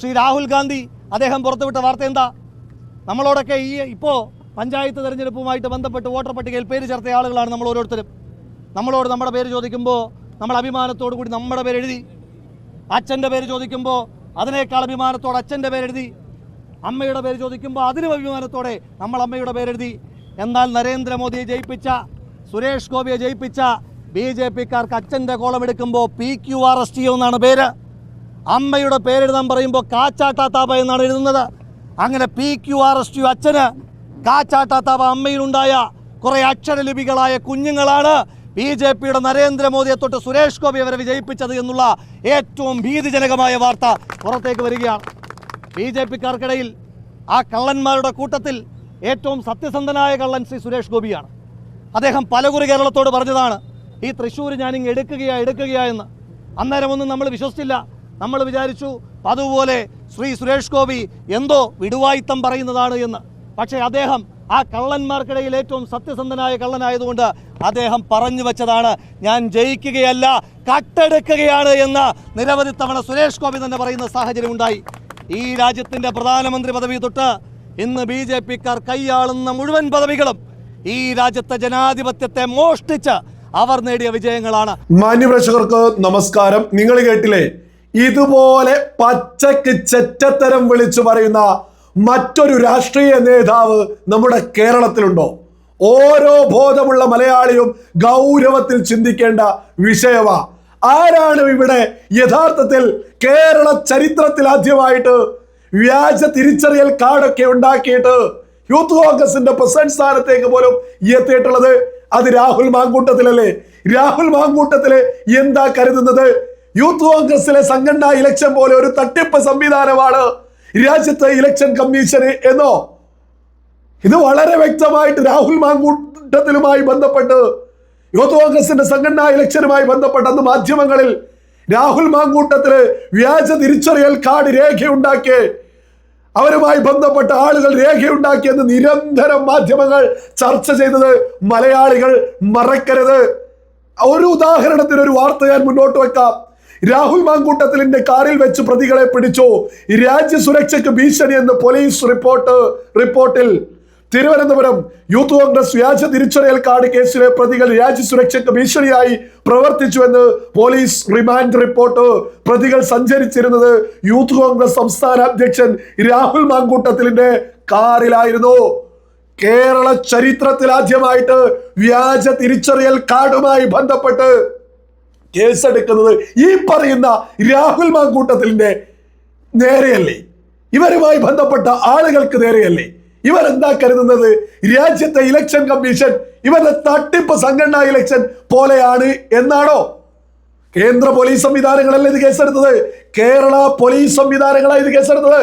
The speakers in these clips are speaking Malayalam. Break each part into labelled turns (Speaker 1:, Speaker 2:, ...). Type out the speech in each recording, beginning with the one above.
Speaker 1: ശ്രീ രാഹുൽ ഗാന്ധി അദ്ദേഹം പുറത്തുവിട്ട വാർത്ത എന്താ? നമ്മളോടൊക്കെ ഈ ഇപ്പോൾ പഞ്ചായത്ത് തെരഞ്ഞെടുപ്പുമായിട്ട് ബന്ധപ്പെട്ട് വോട്ടർ പട്ടികയിൽ പേര് ചേർത്ത ആളുകളാണ് നമ്മൾ ഓരോരുത്തരും. നമ്മളോട് നമ്മുടെ പേര് ചോദിക്കുമ്പോൾ നമ്മൾ അഭിമാനത്തോടു കൂടി നമ്മുടെ പേര് എഴുതി. അച്ഛന്റെ പേര് ചോദിക്കുമ്പോൾ അതിനേക്കാൾ അഭിമാനത്തോടെ അച്ഛന്റെ പേരെഴുതി അമ്മയുടെ പേര് ചോദിക്കുമ്പോൾ അതിനും അഭിമാനത്തോടെ നമ്മൾ അമ്മയുടെ പേരെഴുതി എന്നാൽ നരേന്ദ്രമോദിയെ ജയിപ്പിച്ച സുരേഷ് ഗോപിയെ ജയിപ്പിച്ച ബി ജെ പിക്കാർക്ക് അച്ഛന്റെ കോളം എടുക്കുമ്പോൾ P Q R S T എന്നാണ് പേര്. അമ്മയുടെ പേരെഴുതാൻ പറയുമ്പോൾ കാച്ചാട്ടാത്താപ എന്നാണ് എഴുതുന്നത്. അങ്ങനെ P Q R S T അച്ഛന് കാച്ചാട്ടാത്താപ അമ്മയിലുണ്ടായ കുറേ അക്ഷരലിപികളായ കുഞ്ഞുങ്ങളാണ് ബി ജെ പിയുടെ നരേന്ദ്രമോദിയെ തൊട്ട് സുരേഷ് ഗോപി അവരെ വിജയിപ്പിച്ചത് എന്നുള്ള ഏറ്റവും ഭീതിജനകമായ വാർത്ത പുറത്തേക്ക് വരികയാണ്. ബി ജെ പിക്കാർക്കിടയിൽ ആ കള്ളന്മാരുടെ കൂട്ടത്തിൽ ഏറ്റവും സത്യസന്ധനായ കള്ളൻ ശ്രീ സുരേഷ് ഗോപിയാണ്. അദ്ദേഹം പലകുറി കേരളത്തോട് പറഞ്ഞതാണ് ഈ തൃശ്ശൂർ ഞാനിങ്ങ് എടുക്കുകയാണ് എടുക്കുകയാ എന്ന്. അന്നേരമൊന്നും നമ്മൾ വിശ്വസിച്ചില്ല. നമ്മൾ വിചാരിച്ചു അതുപോലെ ശ്രീ സുരേഷ് ഗോപി എന്തോ വിടുവായിത്തം പറയുന്നതാണ് എന്ന്. പക്ഷേ അദ്ദേഹം ആ കള്ളന്മാർക്കിടയിൽ ഏറ്റവും സത്യസന്ധനായ കള്ളനായതുകൊണ്ട് അദ്ദേഹം പറഞ്ഞു വെച്ചതാണ് ഞാൻ ജയിക്കുകയല്ല കട്ടെടുക്കുകയാണ് എന്ന് നിരവധി തവണ സുരേഷ് ഗോപി തന്നെ പറയുന്ന സാഹചര്യം ഉണ്ടായി. ഈ രാജ്യത്തിന്റെ പ്രധാനമന്ത്രി പദവി തൊട്ട് ഇന്ന് ബി ജെ പിക്കാർ കൈയാളുന്ന മുഴുവൻ പദവികളും ഈ രാജ്യത്തെ ജനാധിപത്യത്തെ മോഷ്ടിച്ച് അവർ നേടിയ വിജയങ്ങളാണ്.
Speaker 2: മാന്യപ്രേക്ഷകർക്ക് നമസ്കാരം. നിങ്ങൾ കേട്ടില്ലേ ഇതുപോലെ പച്ചക്ക് ചെറ്റത്തരം വിളിച്ചു പറയുന്ന മറ്റൊരു രാഷ്ട്രീയ നേതാവ് നമ്മുടെ കേരളത്തിലുണ്ടോ? ഓരോ ബോധമുള്ള മലയാളിയും ഗൗരവത്തിൽ ചിന്തിക്കേണ്ട വിഷയമാ. ആരാണ് ഇവിടെ യഥാർത്ഥത്തിൽ കേരള ചരിത്രത്തിൽ ആദ്യമായിട്ട് വ്യാജ തിരിച്ചറിയൽ കാർഡൊക്കെ ഉണ്ടാക്കിയിട്ട് യൂത്ത് കോൺഗ്രസിന്റെ പ്രസിഡന്റ് സ്ഥാനത്തേക്ക് പോലും എത്തിയിട്ടുള്ളത്? അത് രാഹുൽ മാങ്കൂട്ടത്തിലല്ലേ? രാഹുൽ മാങ്കൂട്ടത്തിൽ എന്താ കരുതുന്നത്? യൂത്ത് കോൺഗ്രസിലെ സംഘടനാ ഇലക്ഷൻ പോലെ ഒരു തട്ടിപ്പ് സംവിധാനമാണ് രാജ്യത്തെ ഇലക്ഷൻ കമ്മീഷന് എന്നോ? ഇത് വളരെ വ്യക്തമായിട്ട് രാഹുൽ മാങ്കൂട്ടത്തിലുമായി ബന്ധപ്പെട്ട് യൂത്ത് കോൺഗ്രസിന്റെ സംഘടനാ ഇലക്ഷനുമായി ബന്ധപ്പെട്ട് അന്ന് മാധ്യമങ്ങളിൽ രാഹുൽ മാങ്കൂട്ടത്തിൽ വ്യാജ തിരിച്ചറിയൽ കാർഡ് രേഖയുണ്ടാക്കി അവരുമായി ബന്ധപ്പെട്ട ആളുകൾ രേഖയുണ്ടാക്കിയെന്ന് നിരന്തരം മാധ്യമങ്ങൾ ചർച്ച ചെയ്തത് മലയാളികൾ മറക്കരുത്. ഒരു ഉദാഹരണത്തിന് ഒരു വാർത്ത ഞാൻ മുന്നോട്ട് വെക്കാം. രാഹുൽ മാങ്കൂട്ടത്തിലിന്റെ കാറിൽ വെച്ച് പ്രതികളെ പിടിച്ചു. രാജ്യ സുരക്ഷയ്ക്ക് ഭീഷണി എന്ന് പോലീസ് റിപ്പോർട്ട് റിപ്പോർട്ടിൽ. തിരുവനന്തപുരം യൂത്ത് കോൺഗ്രസ് വ്യാജ തിരിച്ചറിയൽ കാർഡ് കേസിലെ പ്രതികൾ രാജ്യ സുരക്ഷയ്ക്ക് ഭീഷണിയായി പ്രവർത്തിച്ചുവെന്ന് പോലീസ് റിമാൻഡ് റിപ്പോർട്ട്. പ്രതികൾ സഞ്ചരിച്ചിരുന്നത് യൂത്ത് കോൺഗ്രസ് സംസ്ഥാന അധ്യക്ഷൻ രാഹുൽ മാങ്കൂട്ടത്തിലിന്റെ കാറിലായിരുന്നു. കേരള ചരിത്രത്തിൽ ആദ്യമായിട്ട് വ്യാജ തിരിച്ചറിയൽ കാർഡുമായി ബന്ധപ്പെട്ട് കേസെടുക്കുന്നത് ഈ പറയുന്ന രാഹുൽ മാങ്കൂട്ടത്തിന്റെ നേരെയല്ലേ? ഇവരുമായി ബന്ധപ്പെട്ട ആളുകൾക്ക് നേരെയല്ലേ? ഇവർ എന്താ കരുതുന്നത്? രാജ്യത്തെ ഇലക്ഷൻ കമ്മീഷൻ ഇവരുടെ തട്ടിപ്പ് സംഘടനാ ഇലക്ഷൻ പോലെയാണ് എന്നാണോ? കേന്ദ്ര പോലീസ് സംവിധാനങ്ങളല്ല ഇത് കേസെടുത്തത്? കേരള പോലീസ് സംവിധാനങ്ങളാണ് ഇത് കേസെടുത്തത്.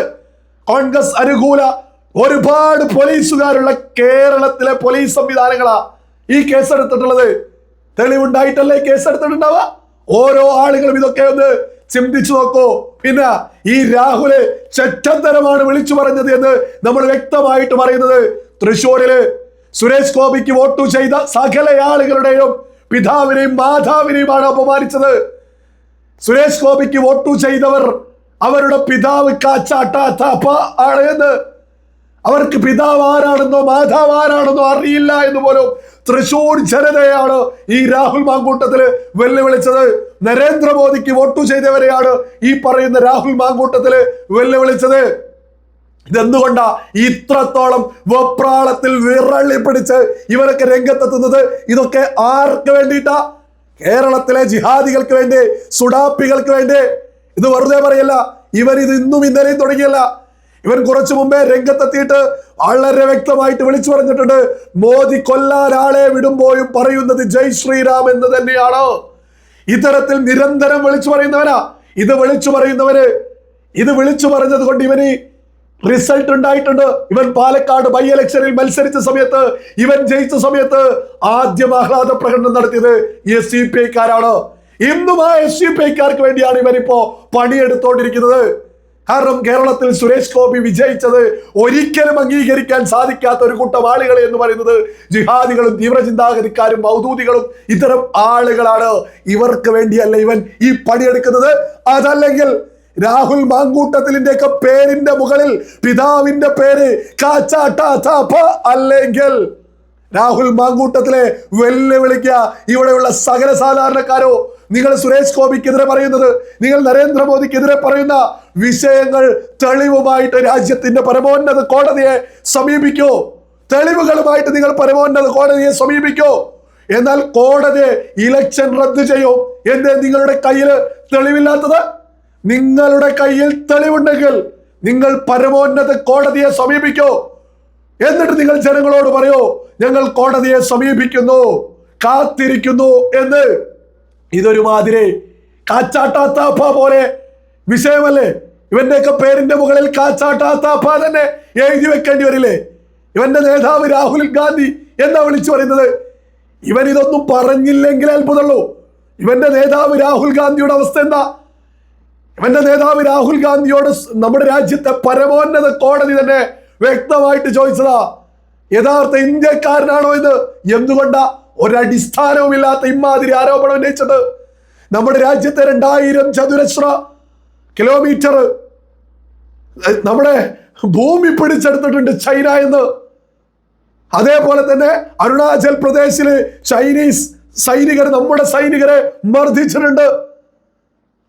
Speaker 2: കോൺഗ്രസ് അനുകൂല ഒരുപാട് പോലീസുകാരുള്ള കേരളത്തിലെ പോലീസ് സംവിധാനങ്ങളാ ഈ കേസെടുത്തിട്ടുള്ളത്. തെളിവുണ്ടായിട്ടല്ലേ കേസെടുത്തിട്ടുണ്ടാവുക? ഓരോ ആളുകളും ഇതൊക്കെ ഒന്ന് ചിന്തിച്ചു നോക്കൂ. പിന്നെ ഈ രാഹുൽ ചെറ്റന്തരമാണ് വിളിച്ചു പറഞ്ഞത് എന്ന് നമ്മൾ വ്യക്തമായിട്ട് പറയുന്നത്. തൃശ്ശൂരിൽ സുരേഷ് ഗോപിക്ക് വോട്ടു ചെയ്ത സകല ആളുകളുടെയും പിതാവിനെയും മാതാവിനെയുമാണ് അപമാനിച്ചത്. സുരേഷ് ഗോപിക്ക് വോട്ടു ചെയ്തവർ അവരുടെ പിതാവ് കാച്ചാട്ടാത്ത ആണ് എന്ന് അവർക്ക് പിതാവ് ആരാണെന്നോ മാതാവ് ആരാണെന്നോ അറിയില്ല എന്ന് പോലും തൃശൂർ ജനതയാണ് ഈ രാഹുൽ മാങ്കൂട്ടത്തിൽ വെല്ലുവിളിച്ചത്. നരേന്ദ്രമോദിക്ക് വോട്ടു ചെയ്തവരെയാണ് ഈ പറയുന്ന രാഹുൽ മാങ്കൂട്ടത്തിൽ വെല്ലുവിളിച്ചത്. ഇതെന്തുകൊണ്ടാ ഇത്രത്തോളം വെപ്രാളത്തിൽ വിറള്ളി പിടിച്ച് ഇവരൊക്കെ രംഗത്തെത്തുന്നത്? ഇതൊക്കെ ആർക്ക് വേണ്ടിയിട്ടാ? കേരളത്തിലെ ജിഹാദികൾക്ക് വേണ്ടി സുഡാപ്പികൾക്ക് വേണ്ടി. ഇത് വെറുതെ പറയല്ല ഇവരിത് ഇന്നും ഇന്നലെയും തുടങ്ങിയല്ല. ഇവൻ കുറച്ചു മുമ്പേ രംഗത്തെത്തിയിട്ട് വളരെ വ്യക്തമായിട്ട് വിളിച്ചു പറഞ്ഞിട്ടുണ്ട്. മോദി കൊല്ലാൻ ആളെ വിടുമ്പോഴും പറയുന്നത് ജയ് ശ്രീറാം എന്ന് തന്നെയാണ്. ഇത്തരത്തിൽ നിരന്തരം വിളിച്ചു പറയുന്നവനാ. ഇത് വിളിച്ചു പറയുന്നവര്. ഇത് വിളിച്ചു പറഞ്ഞത് കൊണ്ട് ഇവന് റിസൾട്ട് ഉണ്ടായിട്ടുണ്ട്. ഇവൻ പാലക്കാട് ബൈ ഇലക്ഷനിൽ മത്സരിച്ച സമയത്ത് ഇവൻ ജയിച്ച സമയത്ത് ആദ്യം ആഹ്ലാദ പ്രകടനം നടത്തിയത് എസ് സി പി ഐക്കാരാണ് ഇന്നും ആ എസ് സി പി ഐക്കാർക്ക് വേണ്ടിയാണ് ഇവൻ ഇപ്പോ പണിയെടുത്തോണ്ടിരിക്കുന്നത്. കാരണം കേരളത്തിൽ സുരേഷ് ഗോപി വിജയിച്ചത് ഒരിക്കലും അംഗീകരിക്കാൻ സാധിക്കാത്ത ഒരു കൂട്ടം ആളുകൾ എന്ന് പറയുന്നത് ജിഹാദികളും തീവ്രചിന്താഗതിക്കാരും മൗദൂദികളും ഇത്തരം ആളുകളാണ്. ഇവർക്ക് വേണ്ടിയല്ല ഇവൻ ഈ പണിയെടുക്കുന്നത്. അതല്ലെങ്കിൽ രാഹുൽ മാങ്കൂട്ടത്തിലിന്റെ ഒക്കെ പേരിന്റെ മുകളിൽ പിതാവിന്റെ പേര് അല്ലെങ്കിൽ രാഹുൽ മാങ്കൂട്ടത്തിലെ വെല്ലുവിളിക്കുക ഇവിടെയുള്ള സകല സാധാരണക്കാരോ നിങ്ങൾ സുരേഷ് ഗോപിക്കെതിരെ പറയുന്നത് നിങ്ങൾ നരേന്ദ്രമോദിക്കെതിരെ പറയുന്ന വിഷയങ്ങൾ തെളിവുമായിട്ട് രാജ്യത്തിന്റെ പരമോന്നത കോടതിയെ സമീപിക്കൂ. തെളിവുകളുമായിട്ട് നിങ്ങൾ പരമോന്നത കോടതിയെ സമീപിക്കൂ. എന്നാൽ കോടതി ഇലക്ഷൻ റദ്ദു ചെയ്യോ. എന്തേ നിങ്ങളുടെ കയ്യിൽ തെളിവില്ലാത്തത്? നിങ്ങളുടെ കയ്യിൽ തെളിവുണ്ടെങ്കിൽ നിങ്ങൾ പരമോന്നത കോടതിയെ സമീപിക്കൂ. എന്നിട്ട് നിങ്ങൾ ജനങ്ങളോട് പറയോ ഞങ്ങൾ കോടതിയെ സമീപിക്കുന്നു കാത്തിരിക്കുന്നു എന്ന്. ഇതൊരു മാതിരി കാച്ചാട്ടാത്താപ്പ പോലെ വിഷയമല്ലേ? ഇവന്റെയൊക്കെ പേരിന്റെ മുകളിൽ കാച്ചാട്ടാത്താപ്പ തന്നെ എഴുതി വെക്കേണ്ടി വരില്ലേ? ഇവന്റെ നേതാവ് രാഹുൽ ഗാന്ധി എന്നാ വിളിച്ചു പറയുന്നത്? ഇവൻ ഇതൊന്നും പറഞ്ഞില്ലെങ്കിൽ അത്ഭുതമുള്ളൂ. ഇവന്റെ നേതാവ് രാഹുൽ ഗാന്ധിയുടെ അവസ്ഥ എന്താ? ഇവന്റെ നേതാവ് രാഹുൽ ഗാന്ധിയോട് നമ്മുടെ രാജ്യത്തെ പരമോന്നത കോടതി തന്നെ വ്യക്തമായിട്ട് ചോദിച്ചതാ. യഥാർത്ഥ ഇന്ത്യക്കാരനാണോ ഇത്? എന്തുകൊണ്ടാ? ഒരടിസ്ഥാനവുമില്ലാത്ത ഇമാതിരി ആരോപണം ഉന്നയിച്ചത് നമ്മുടെ രാജ്യത്തെ രണ്ടായിരം ചതുരശ്ര കിലോമീറ്റർ നമ്മുടെ ഭൂമി പിടിച്ചെടുത്തിട്ടുണ്ട് ചൈന എന്ന്. അതേപോലെ തന്നെ അരുണാചൽ പ്രദേശിൽ ചൈനീസ് സൈനികർ നമ്മുടെ സൈനികരെ മർദ്ദിച്ചിട്ടുണ്ട്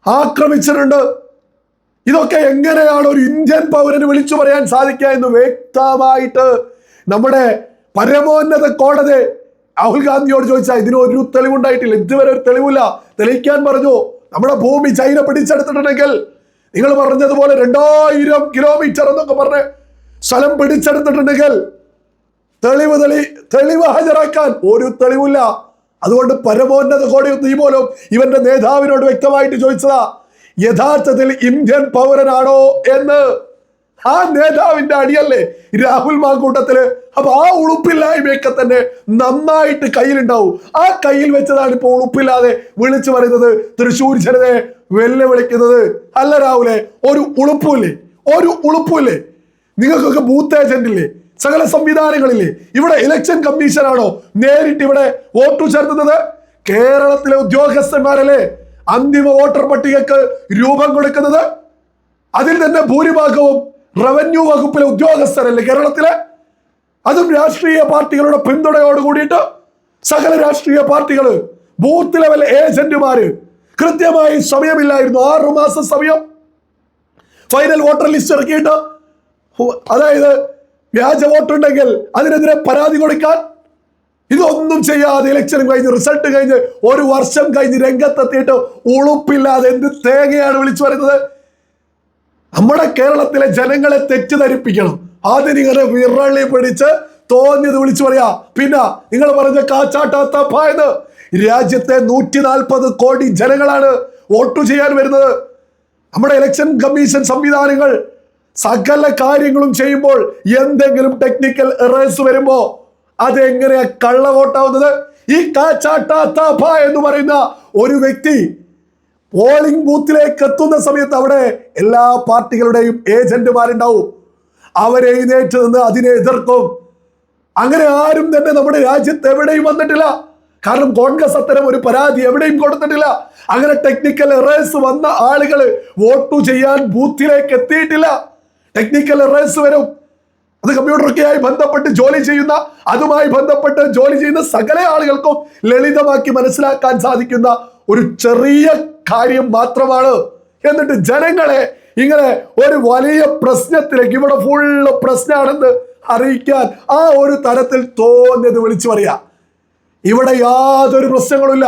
Speaker 2: ആക്രമിച്ചിട്ടുണ്ട്. ഇതൊക്കെ എങ്ങനെയാണ് ഒരു ഇന്ത്യൻ പൗരന് വിളിച്ചു പറയാൻ സാധിക്കുക എന്ന് വ്യക്തമായിട്ട് നമ്മുടെ പരമോന്നത കോടതി രാഹുൽ ഗാന്ധിയോട് ചോദിച്ചാൽ ഇതിന് ഒരു തെളിവുണ്ടായിട്ടില്ല. ഇതുവരെ ഒരു തെളിവില്ല. തെളിയിക്കാൻ പറഞ്ഞു. നമ്മുടെ ഭൂമി ചൈന പിടിച്ചെടുത്തിട്ടുണ്ടെങ്കിൽ നിങ്ങൾ പറഞ്ഞതുപോലെ രണ്ടായിരം കിലോമീറ്റർ എന്നൊക്കെ പറഞ്ഞ് സ്ഥലം പിടിച്ചെടുത്തിട്ടുണ്ടെങ്കിൽ തെളിവ് തെളി തെളിവ് ഹാജരാക്കാൻ ഒരു തെളിവില്ല. അതുകൊണ്ട് പരമോന്നത കോടി നീ പോലും ഇവന്റെ നേതാവിനോട് വ്യക്തമായിട്ട് ചോദിച്ചതാ യഥാർത്ഥത്തിൽ ഇന്ത്യൻ പൗരനാണോ? എന്ന് ആ നേതാവിന്റെ അടിയല്ലേ രാഹുൽ മാങ്കൂട്ടത്തിൽ? അപ്പൊ ആ ഉളുപ്പില്ലായ്മയൊക്കെ തന്നെ നന്നായിട്ട് കയ്യിലുണ്ടാവും. ആ കയ്യിൽ വെച്ചതാണ് ഇപ്പൊ ഉളുപ്പില്ലാതെ വിളിച്ചു പറയുന്നത് തൃശ്ശൂർ ജനതയെ വെല്ലുവിളിക്കുന്നത്. അല്ല രാഹുലെ ഒരു ഉളുപ്പില്ലേ ഒരു ഉളുപ്പില്ലേ നിങ്ങൾക്കൊക്കെ ബൂത്ത് ഏജന്റ് ഇല്ലേ സകല സംവിധാനങ്ങളില്ലേ? ഇവിടെ ഇലക്ഷൻ കമ്മീഷൻ ആണോ നേരിട്ട് ഇവിടെ വോട്ടു ചേർത്തുന്നത്? കേരളത്തിലെ ഉദ്യോഗസ്ഥന്മാരല്ലേ അന്തിമ വോട്ടർ പട്ടികക്ക് രൂപം കൊടുക്കുന്നത്? അതിൽ തന്നെ ഭൂരിഭാഗവും റവന്യൂ വകുപ്പിലെ ഉദ്യോഗസ്ഥരല്ലേ കേരളത്തിലെ? അതും രാഷ്ട്രീയ പാർട്ടികളുടെ പിന്തുണയോട് കൂടിയിട്ട് സകല രാഷ്ട്രീയ പാർട്ടികൾ ബൂത്ത് ലെവൽ ഏജന്റുമാര് കൃത്യമായി സമയമില്ലായിരുന്നു. ആറു മാസം സമയം. ഫൈനൽ വോട്ടർ ലിസ്റ്റ് ഇറക്കിയിട്ട് അതായത് വ്യാജ വോട്ടുണ്ടെങ്കിൽ അതിനെതിരെ പരാതി കൊടുക്കാൻ. ഇതൊന്നും ചെയ്യാതെ ഇലക്ഷൻ കഴിഞ്ഞ് റിസൾട്ട് കഴിഞ്ഞ് ഒരു വർഷം കഴിഞ്ഞ് രംഗത്തെത്തിയിട്ട് ഉളുപ്പില്ലാതെ എന്ത് തേങ്ങയാണ് വിളിച്ചു പറയുന്നത്? നമ്മുടെ കേരളത്തിലെ ജനങ്ങളെ തെറ്റിദ്ധരിപ്പിക്കണം. ആദ്യം നിങ്ങളെ വിറളി പിടിച്ച് തോന്നിയത് വിളിച്ചു പറയാ. പിന്നെ നിങ്ങൾ പറഞ്ഞ കാച്ചാട്ടാത്ത പായത്. രാജ്യത്തെ നൂറ്റി നാൽപ്പത് കോടി ജനങ്ങളാണ് വോട്ട് ചെയ്യാൻ വരുന്നത്. നമ്മുടെ ഇലക്ഷൻ കമ്മീഷൻ സംവിധാനങ്ങൾ സകല കാര്യങ്ങളും ചെയ്യുമ്പോൾ എന്തെങ്കിലും ടെക്നിക്കൽ എറേഴ്സ് വരുമ്പോ അതെങ്ങനെയാ കള്ള വോട്ടാവുന്നത് ഈ കാച്ചാട്ടാത്ത എന്ന് പറയുന്ന ഒരു വ്യക്തി പോളിംഗ് ബൂത്തിലേക്ക് എത്തുന്ന സമയത്ത് അവിടെ എല്ലാ പാർട്ടികളുടെയും ഏജന്റുമാരുണ്ടാവും. അവരെ എഴുന്നേറ്റ് നിന്ന് അതിനെ എതിർക്കും. അങ്ങനെ ആരും തന്നെ നമ്മുടെ രാജ്യത്ത് എവിടെയും വന്നിട്ടില്ല. കാരണം കോൺഗ്രസ് അത്തരം ഒരു പരാതി എവിടെയും കൊടുത്തിട്ടില്ല. അങ്ങനെ ടെക്നിക്കൽ എറേഴ്സ് വന്ന ആളുകൾ വോട്ട് ചെയ്യാൻ ബൂത്തിലേക്ക് എത്തിയിട്ടില്ല. ടെക്നിക്കൽ എറേഴ്സ് വരും. അത് കമ്പ്യൂട്ടറൊക്കെയായി ബന്ധപ്പെട്ട് ജോലി ചെയ്യുന്ന അതുമായി ബന്ധപ്പെട്ട് ജോലി ചെയ്യുന്ന സകല ആളുകൾക്കും ലളിതമാക്കി മനസ്സിലാക്കാൻ സാധിക്കുന്ന ഒരു ചെറിയ കാര്യം മാത്രമാണ്. എന്നിട്ട് ജനങ്ങളെ ഇങ്ങനെ ഒരു വലിയ പ്രശ്നത്തിലേക്ക് ഇവിടെ ഫുള്ള് പ്രശ്നമാണെന്ന് അറിയിക്കാൻ ആ ഒരു തരത്തിൽ തോന്നിയത് വിളിച്ചു പറയാ. ഇവിടെ യാതൊരു പ്രശ്നങ്ങളുമില്ല.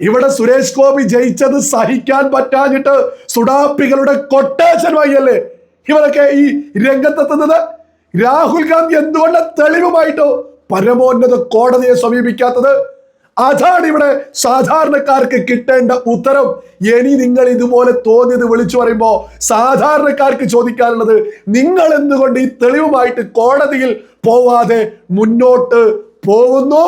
Speaker 2: ഇവിടെ സുരേഷ് ഗോപി ജയിച്ചത് സഹിക്കാൻ പറ്റാഞ്ഞിട്ട് സുഡാപ്പികളുടെ കൊട്ടേഷൻ വാങ്ങിയല്ലേ ഇവരൊക്കെ ഈ രംഗത്തെത്തുന്നത്? രാഹുൽ ഗാന്ധി എന്തുകൊണ്ട് തെളിവുമായിട്ടോ പരമോന്നത കോടതിയെ സമീപിക്കാത്തത്? അതാണ് ഇവിടെ സാധാരണക്കാർക്ക് കിട്ടേണ്ട ഉത്തരം. ഇനി നിങ്ങൾ ഇതുപോലെ തോന്നിയത് വിളിച്ചു പറയുമ്പോ സാധാരണക്കാർക്ക് ചോദിക്കാനുള്ളത് നിങ്ങൾ എന്തുകൊണ്ട് ഈ തെളിവുമായിട്ട് കോടതിയിൽ പോവാതെ മുന്നോട്ട് പോകുന്നു?